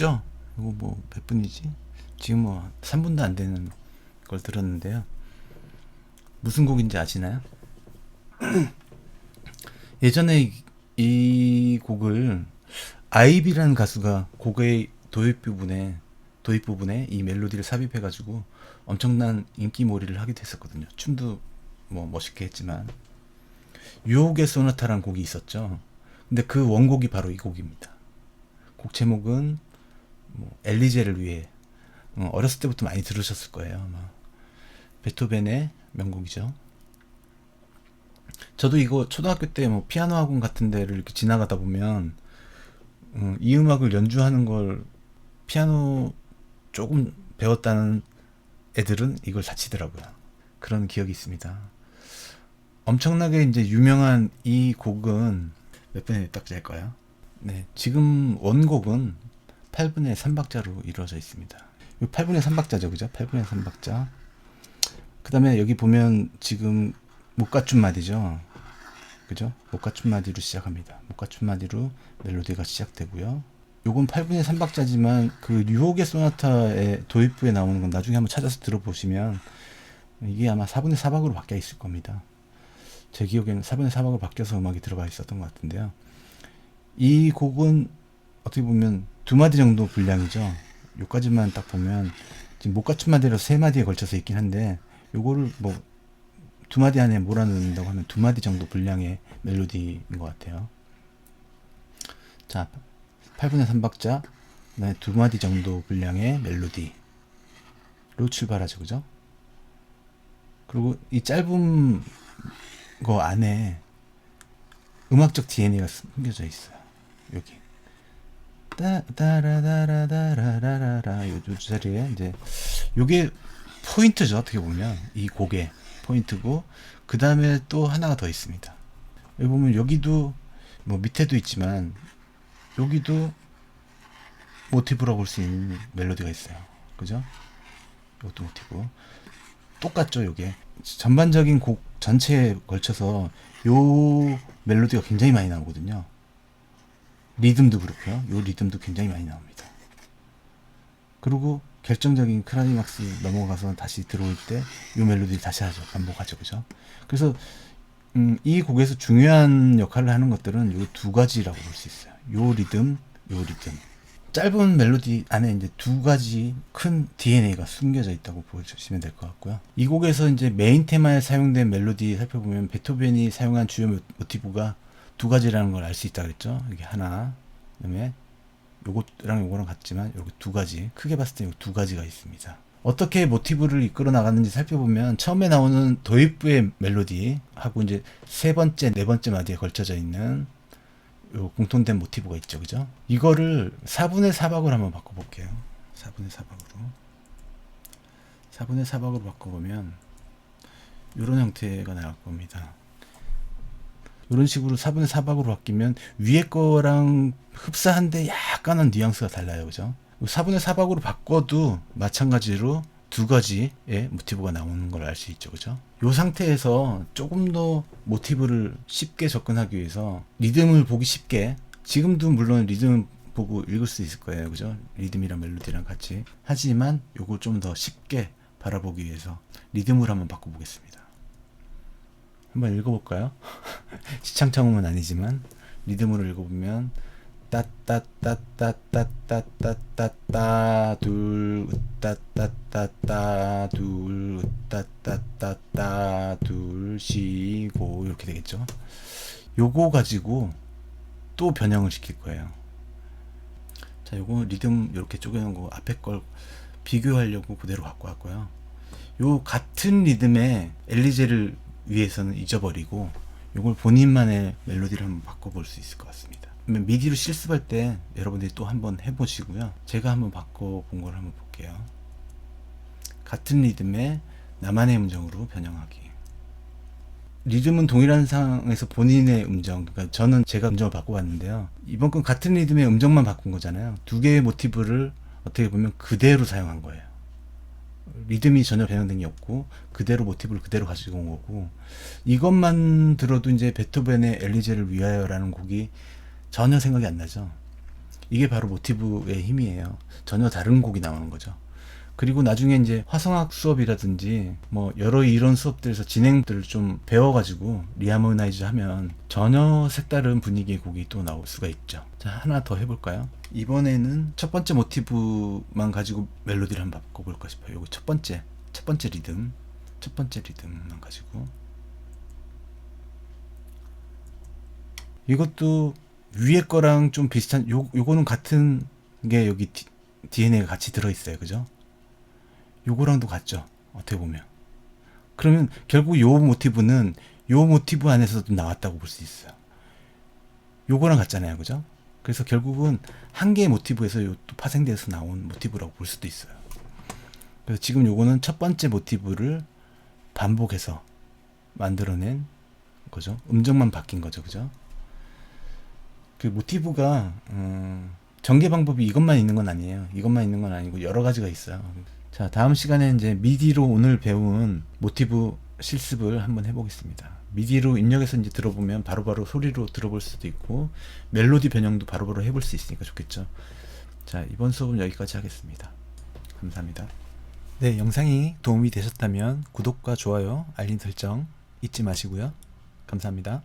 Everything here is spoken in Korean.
쉽죠? 이거 뭐 몇 분이지? 지금 뭐 3분도 안 되는 걸 들었는데요. 무슨 곡인지 아시나요? 예전에 이, 이 곡을 아이비라는 가수가 곡의 도입 부분에 도입 부분에 이 멜로디를 삽입해 가지고 엄청난 인기몰이를 하기도 했었거든요. 춤도 뭐 멋있게 했지만 유혹의 소나타라는 곡이 있었죠. 근데 그 원곡이 바로 이 곡입니다. 곡 제목은 뭐 엘리제를 위해 어, 어렸을 때부터 많이 들으셨을 거예요. 아마. 베토벤의 명곡이죠. 저도 이거 초등학교 때 뭐 피아노 학원 같은 데를 이렇게 지나가다 보면 음, 이 음악을 연주하는 걸 피아노 조금 배웠다는 애들은 이걸 다치더라고요. 그런 기억이 있습니다. 엄청나게 이제 유명한 이 곡은 몇 분의 몇 박자일까요? 네, 지금 원곡은 8분의 3박자로 이루어져 있습니다. 이 8분의 3박자죠, 그죠? 8분의 3박자. 그 다음에 여기 보면 지금 목가춤 마디죠. 그죠? 목가춤 마디로 시작합니다. 목가춤 마디로 멜로디가 시작되고요. 요건 8분의 3박자지만 그 유혹의 소나타의 도입부에 나오는 건 나중에 한번 찾아서 들어보시면 이게 아마 4분의 4박으로 바뀌어 있을 겁니다. 제 기억에는 4분의 4박으로 바뀌어서 음악이 들어가 있었던 것 같은데요. 이 곡은 어떻게 보면 두 마디 정도 분량이죠. 요까지만 딱 보면 지금 목가춤 마디로 세 마디에 걸쳐서 있긴 한데 요거를 뭐 두 마디 안에 몰아넣는다고 하면 두 마디 정도 분량의 멜로디인 것 같아요. 자, 8분의 3박자, 그다음에 두 마디 정도 분량의 멜로디로 출발하죠, 그죠? 그리고 이 짧은 거 안에 음악적 DNA가 숨겨져 있어요. 여기. 따, 따라다라다라라라 요, 요 자리에 이제 요게 포인트죠 어떻게 보면 이 곡의 포인트고 그 다음에 또 하나가 더 있습니다 여기 보면 여기도 뭐 밑에도 있지만 여기도 모티브라고 볼 수 있는 멜로디가 있어요 그죠 이것도 모티브 똑같죠 요게 전반적인 곡 전체에 걸쳐서 요 멜로디가 굉장히 많이 나오거든요 리듬도 그렇고요. 요 리듬도 굉장히 많이 나옵니다. 그리고 결정적인 크라이막스 넘어가서 다시 들어올 때 요 멜로디를 다시 하죠. 반복하죠. 그죠? 그래서 음, 이 곡에서 중요한 역할을 하는 것들은 요 두 가지라고 볼 수 있어요. 요 리듬, 요 리듬. 짧은 멜로디 안에 이제 두 가지 큰 DNA가 숨겨져 있다고 보시면 될 것 같고요. 이 곡에서 이제 메인 테마에 사용된 멜로디 살펴보면 베토벤이 사용한 주요 모티브가 두 가지라는 걸 알 수 있다 그랬죠. 이게 하나, 그다음에 요거랑 요거랑 같지만 이렇게 두 가지 크게 봤을 때 두 가지가 있습니다. 어떻게 모티브를 이끌어 나갔는지 살펴보면 처음에 나오는 도입부의 멜로디 하고 이제 세 번째, 네 번째 마디에 걸쳐져 있는 요 공통된 모티브가 있죠, 그죠? 이거를 4분의 4박으로 한번 바꿔볼게요. 4분의 4박으로. 4분의 4박으로 바꿔보면 이런 형태가 나올 겁니다. 이런 식으로 4분의 4박으로 바뀌면 위에 거랑 흡사한데 약간은 뉘앙스가 달라요. 그죠? 4분의 4박으로 바꿔도 마찬가지로 두 가지의 모티브가 나오는 걸 알 수 있죠. 그죠? 이 상태에서 조금 더 모티브를 쉽게 접근하기 위해서 리듬을 보기 쉽게 지금도 물론 리듬 보고 읽을 수 있을 거예요. 그죠? 리듬이랑 멜로디랑 같이. 하지만 요걸 좀더 쉽게 바라보기 위해서 리듬을 한번 바꿔보겠습니다. 한번 읽어볼까요? 시창창음은 아니지만 리듬으로 읽어보면 따따따따따따따따 둘 따따따따 둘 따따따따 둘 쉬고 이렇게 되겠죠. 요거 가지고 또 변형을 시킬 거예요. 자, 요거 리듬 이렇게 쪼개놓은 거 앞에 걸 비교하려고 그대로 갖고 왔고요. 요 같은 리듬의 엘리제를 위해서는 잊어버리고 이걸 본인만의 멜로디를 한번 바꿔볼 수 있을 것 같습니다. 미디로 실습할 때 여러분들이 또 한번 해보시고요. 제가 한번 바꿔본 걸 한번 볼게요. 같은 리듬의 나만의 음정으로 변형하기. 리듬은 동일한 상황에서 본인의 음정, 그러니까 저는 제가 음정을 바꿔봤는데요. 이번 건 같은 리듬의 음정만 바꾼 거잖아요. 두 개의 모티브를 어떻게 보면 그대로 사용한 거예요. 리듬이 전혀 변형된 게 없고 그대로 모티브를 그대로 가지고 온 거고 이것만 들어도 이제 베토벤의 엘리제를 위하여라는 곡이 전혀 생각이 안 나죠. 이게 바로 모티브의 힘이에요. 전혀 다른 곡이 나오는 거죠. 그리고 나중에 이제 화성학 수업이라든지 뭐 여러 이런 수업들에서 진행들을 좀 배워가지고 리하모나이즈 하면 전혀 색다른 분위기의 곡이 또 나올 수가 있죠. 자 하나 더 해볼까요? 이번에는 첫 번째 모티브만 가지고 멜로디를 한번 바꿔볼까 싶어요. 요거 첫 번째 첫 번째 리듬 첫 번째 리듬만 가지고 이것도 위에 거랑 좀 비슷한 요 요거는 같은 게 여기 디, DNA가 같이 들어 있어요. 그죠? 요거랑도 같죠. 어떻게 보면. 그러면 결국 요 모티브는 요 모티브 안에서도 나왔다고 볼 수 있어요. 요거랑 같잖아요. 그죠? 그래서 결국은 한 개의 모티브에서 요 또 파생돼서 나온 모티브라고 볼 수도 있어요. 그래서 지금 요거는 첫 번째 모티브를 반복해서 만들어낸 거죠. 음정만 바뀐 거죠. 그죠? 그 모티브가 음, 전개 방법이 이것만 있는 건 아니에요. 이것만 있는 건 아니고 여러 가지가 있어요. 자, 다음 시간에 이제 미디로 오늘 배운 모티브 실습을 한번 해보겠습니다. 미디로 입력해서 이제 들어보면 바로바로 소리로 들어볼 수도 있고 멜로디 변형도 바로 바로 해볼 수 있으니까 좋겠죠. 자, 이번 수업은 여기까지 하겠습니다. 감사합니다. 네, 영상이 도움이 되셨다면 구독과 좋아요, 알림 설정 잊지 마시고요. 감사합니다.